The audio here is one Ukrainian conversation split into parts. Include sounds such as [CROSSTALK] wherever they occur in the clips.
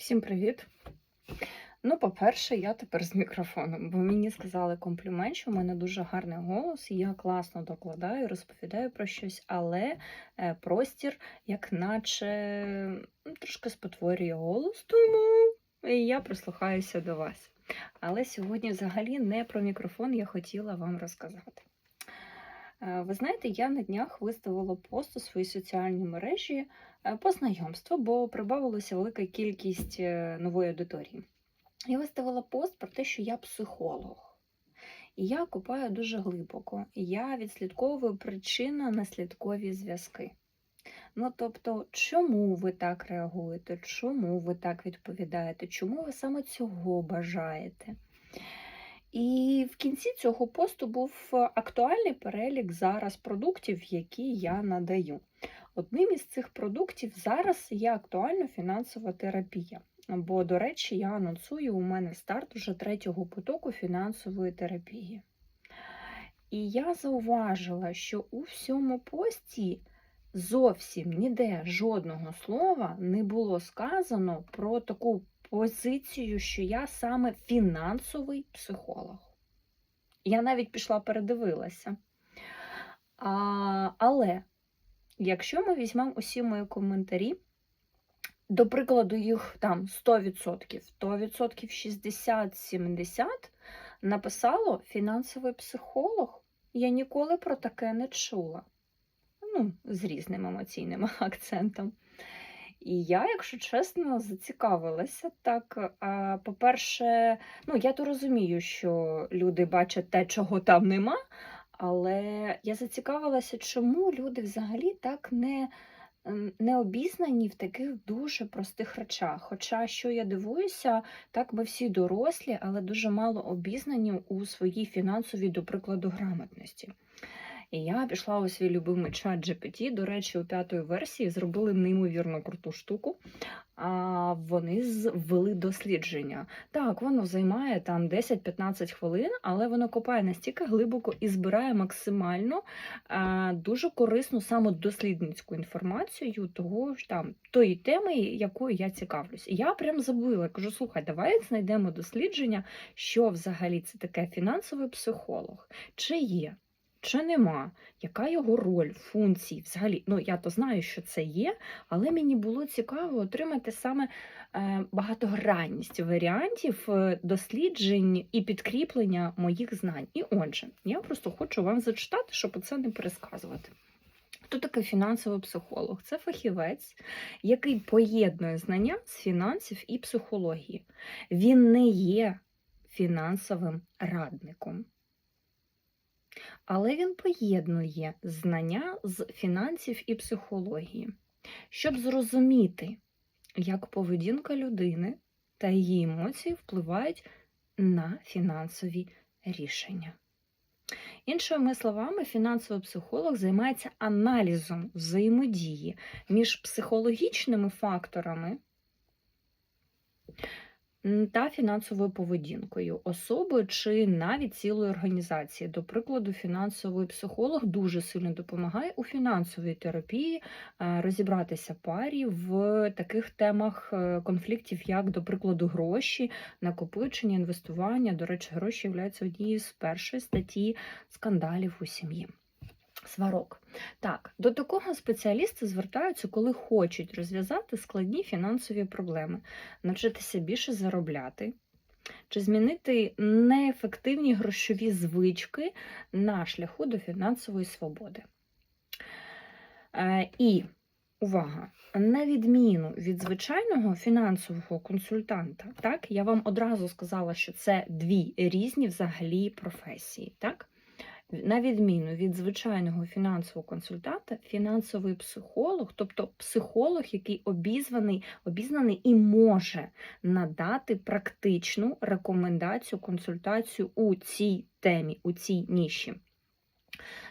Всім привіт! Ну, по-перше, я тепер з мікрофоном, бо мені сказали комплімент, що в мене дуже гарний голос, і я класно докладаю, розповідаю про щось, але е, простір, як наче трошки спотворює голос, тому я прислухаюся до вас. Але сьогодні взагалі не про мікрофон я хотіла вам розказати. Е, Ви знаєте, я на днях виставила пост у своїй соціальній мережі е, по знайомству, бо прибавилася велика кількість е, нової аудиторії. Я виставила пост про те, що я психолог. І я копаю дуже глибоко. Я відслідковую причинно-наслідкові зв'язки. Ну, тобто, чому ви так реагуєте, чому ви так відповідаєте, чому ви саме цього бажаєте? І в кінці цього посту був е, актуальний перелік зараз продуктів, які я надаю. Одним із цих продуктів зараз є актуальна фінансова терапія. Бо, до речі, я анонсую у мене старт уже третього потоку фінансової терапії. І я зауважила, що у всьому пості зовсім ніде жодного слова не було сказано про таку позицію, що я саме фінансовий психолог. Я навіть пішла передивилася. А, але якщо ми візьмемо усі мої коментарі, до прикладу, їх там 100%, то відсотків 60-70 написало фінансовий психолог. Я ніколи про таке не чула. Ну, з різним емоційним [LAUGHS] акцентом. І я, якщо чесно, зацікавилася так. По-перше, ну я то розумію, що люди бачать те, чого там нема, але я зацікавилася, чому люди взагалі так не, не обізнані в таких дуже простих речах. Хоча, що я дивуюся, так ми всі дорослі, але дуже мало обізнані у своїй фінансовій, до прикладу, грамотності. І я пішла у свій любимий чат GPT. До речі, у п'ятої версії зробили неймовірно круту штуку. А вони з- ввели дослідження. Так, воно займає там 10-15 хвилин, але воно копає настільки глибоко і збирає максимально а, дуже корисну самодослідницьку інформацію того ж там тої теми, якою я цікавлюсь. І я прям забула. Кажу, слухай, давай знайдемо дослідження, що взагалі це таке фінансовий психолог. Чи є? Чи нема, яка його роль, функції взагалі? Ну, я то знаю, що це є, але мені було цікаво отримати саме е, багатогранність варіантів е, досліджень і підкріплення моїх знань. І отже, я просто хочу вам зачитати, щоб оце не пересказувати. Хто такий фінансовий психолог? Це фахівець, який поєднує знання з фінансів і психології. Він не є фінансовим радником. Але він поєднує знання з фінансів і психології, щоб зрозуміти, як поведінка людини та її емоції впливають на фінансові рішення. Іншими словами, фінансовий психолог займається аналізом взаємодії між психологічними факторами та фінансовою поведінкою особи чи навіть цілої організації. До прикладу, фінансовий психолог дуже сильно допомагає у фінансовій терапії е, розібратися парі в таких темах е, конфліктів, як, до прикладу, гроші, накопичення, інвестування. До речі, гроші являються однією з першої статті скандалів у сім'ї. Сварок. Так, до такого спеціаліста звертаються, коли хочуть розв'язати складні фінансові проблеми, навчитися більше заробляти, чи змінити неефективні грошові звички на шляху до фінансової свободи. Е, І увага! На відміну від звичайного фінансового консультанта, так, я вам одразу сказала, що це дві різні взагалі професії. Так? На відміну від звичайного фінансового консультанта, фінансовий психолог, тобто психолог, який обізваний, обізнаний і може надати практичну рекомендацію, консультацію у цій темі, у цій ніші.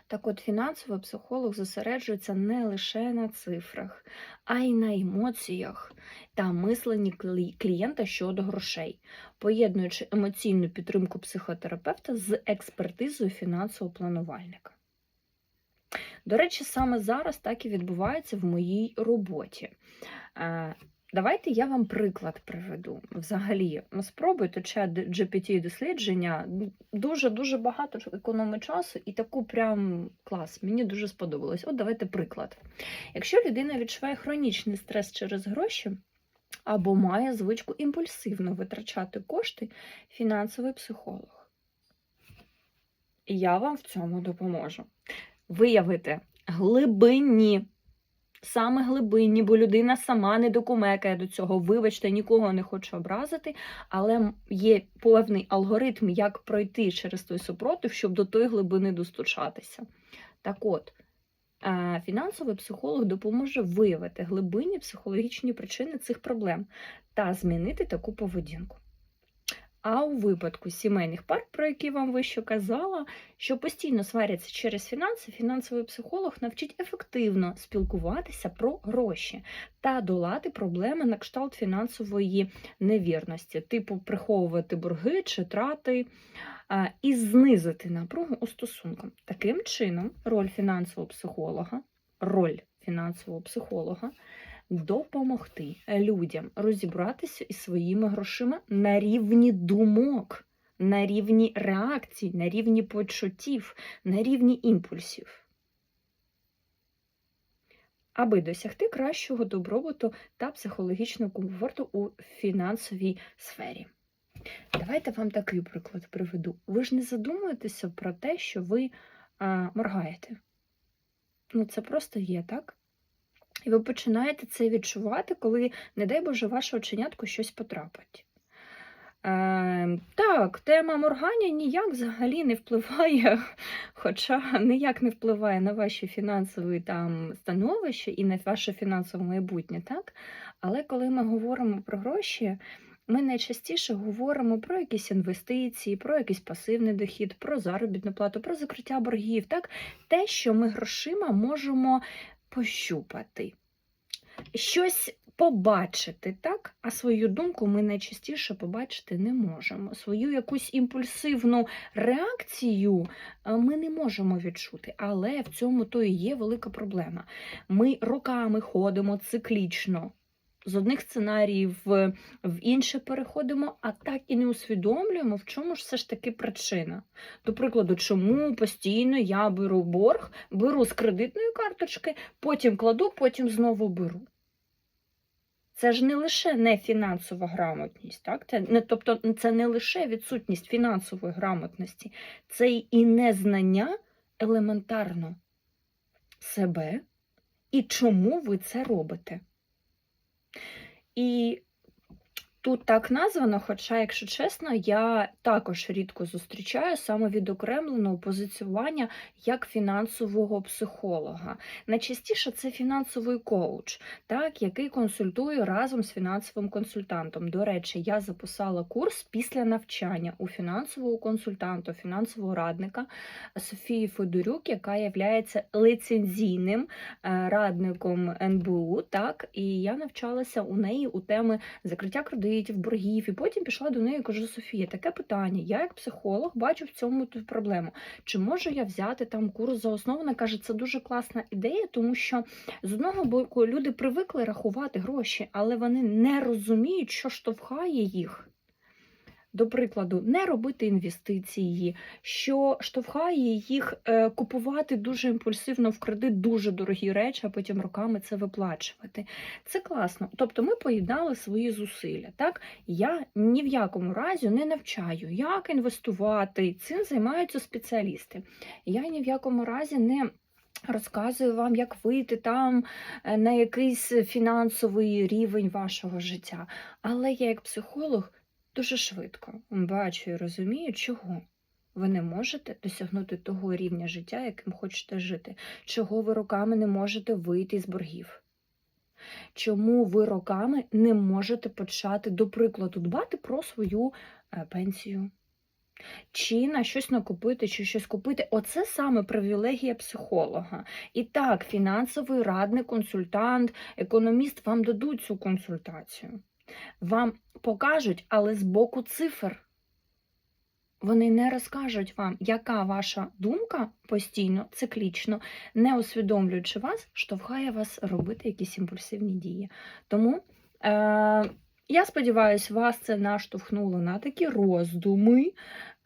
Так от, фінансовий психолог зосереджується не лише на цифрах, а й на емоціях та мисленні клієнта щодо грошей, поєднуючи емоційну підтримку психотерапевта з експертизою фінансового планувальника. До речі, саме зараз так і відбувається в моїй роботі. Давайте я вам приклад приведу. Взагалі, ну, спробуйте чат GPT дослідження. Дуже-дуже багато економить часу і таку прям клас. Мені дуже сподобалось. От давайте приклад. Якщо людина відчуває хронічний стрес через гроші або має звичку імпульсивно витрачати кошти, фінансовий психолог. Я вам в цьому допоможу. Виявити глибинні саме глибинні, бо людина сама не докумекає до цього. Вибачте, нікого не хочу образити, але є певний алгоритм, як пройти через той супротив, щоб до тої глибини достучатися. Так от, е, фінансовий психолог допоможе виявити глибинні психологічні причини цих проблем та змінити таку поведінку. А у випадку сімейних пар, про які вам вище казала, що постійно сваряться через фінанси, фінансовий психолог навчить ефективно спілкуватися про гроші та долати проблеми на кшталт фінансової невірності, типу приховувати борги чи трати і знизити напругу у стосунках. Таким чином, роль фінансового психолога, роль фінансового психолога допомогти людям розібратися із своїми грошима на рівні думок, на рівні реакцій, на рівні почуттів, на рівні імпульсів. Аби досягти кращого добробуту та психологічного комфорту у фінансовій сфері. Давайте вам такий приклад приведу. Ви ж не задумуєтеся про те, що ви а, моргаєте. Ну, це просто є, так? І ви починаєте це відчувати, коли, не дай Боже, ваше оченятко щось потрапить. Е, так, тема моргання ніяк взагалі не впливає, [LAUGHS] хоча ніяк не впливає на ваші фінансові там становище і на ваше фінансове майбутнє, так? Але коли ми говоримо про гроші, ми найчастіше говоримо про якісь інвестиції, про якийсь пасивний дохід, про заробітну плату, про закриття боргів, так? Те, що ми грошима можемо пощупати, щось побачити, так? А свою думку ми найчастіше побачити не можемо. Свою якусь імпульсивну реакцію е, ми не можемо відчути. Але в цьому то і є велика проблема. Ми роками ходимо циклічно. З одних сценаріїв в, інші переходимо, а так і не усвідомлюємо, в чому ж все ж таки причина. До прикладу, чому постійно я беру борг, беру з кредитної карточки, потім кладу, потім знову беру. Це ж не лише не фінансова грамотність, так? Це не, тобто це не лише відсутність фінансової грамотності, це і незнання елементарно себе і чому ви це робите. І тут так названо, хоча, якщо чесно, я також рідко зустрічаю саме відокремленого позиціювання як фінансового психолога. Найчастіше це фінансовий коуч, так, який консультує разом з фінансовим консультантом. До речі, я записала курс після навчання у фінансового консультанта, фінансового радника Софії Федорюк, яка є лицензійним е, радником НБУ. Так, і я навчалася у неї у теми закриття кредитів, боргів. І потім пішла до неї і кажу: Софія, таке питання. Я, як психолог, бачу в цьому ту проблему. Чи можу я взяти там курс за основу? Вона каже, це дуже класна ідея, тому що з одного боку люди привикли рахувати гроші, але вони не розуміють, що штовхає їх. До прикладу, не робити інвестиції, що штовхає їх е, купувати дуже імпульсивно в кредит дуже дорогі речі, а потім роками це виплачувати. Це класно. Тобто ми поєднали свої зусилля. Так? Я ні в якому разі не навчаю, як інвестувати. Цим займаються спеціалісти. Я ні в якому разі не. Розказую вам, як вийти там е, на якийсь фінансовий рівень вашого життя. Але я, як психолог, дуже швидко бачу і розумію, чого ви не можете досягнути того рівня життя, яким хочете жити, чого ви роками не можете вийти з боргів. Чому ви роками не можете почати, до прикладу, дбати про свою е, пенсію? Чи на щось накупити, чи щось купити. Оце саме привілегія психолога. І так, фінансовий радник, консультант, економіст вам дадуть цю консультацію. Вам покажуть, але з боку цифр. Вони не розкажуть вам, яка ваша думка постійно, циклічно, не усвідомлюючи вас, штовхає вас робити якісь імпульсивні дії. Тому Е, я сподіваюся, вас це наштовхнуло на такі роздуми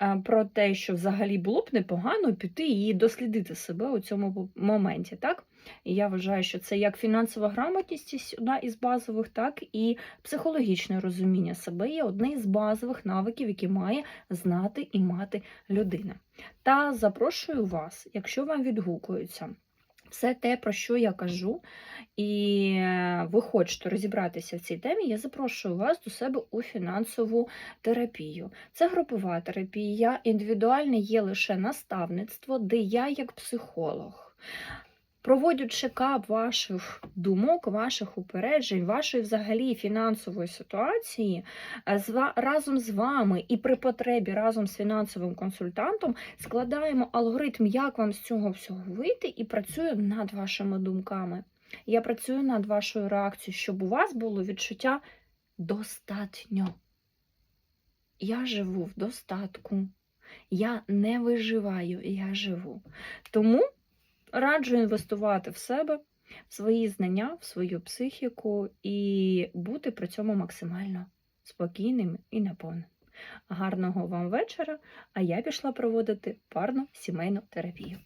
е, про те, що взагалі було б непогано піти і дослідити себе у цьому моменті. Так? І я вважаю, що це як фінансова грамотність одна із базових, так і психологічне розуміння себе є одне із базових навиків, які має знати і мати людина. Та запрошую вас, якщо вам відгукується все те, про що я кажу, і е, ви хочете розібратися в цій темі, я запрошую вас до себе у фінансову терапію. Це групова терапія, індивідуальне є лише наставництво, де я, як психолог, проводю чекап ваших думок, ваших упереджень, вашої взагалі фінансової ситуації е, разом з вами і при потребі разом з фінансовим консультантом складаємо алгоритм, як вам з цього всього вийти, і працюю над вашими думками. Я працюю над вашою реакцією, щоб у вас було відчуття достатньо. Я живу в достатку. Я не виживаю, я живу. Тому раджу інвестувати в себе, в свої знання, в свою психіку і бути при цьому максимально спокійним і наповненим. Гарного вам вечора! А я пішла проводити парну сімейну терапію.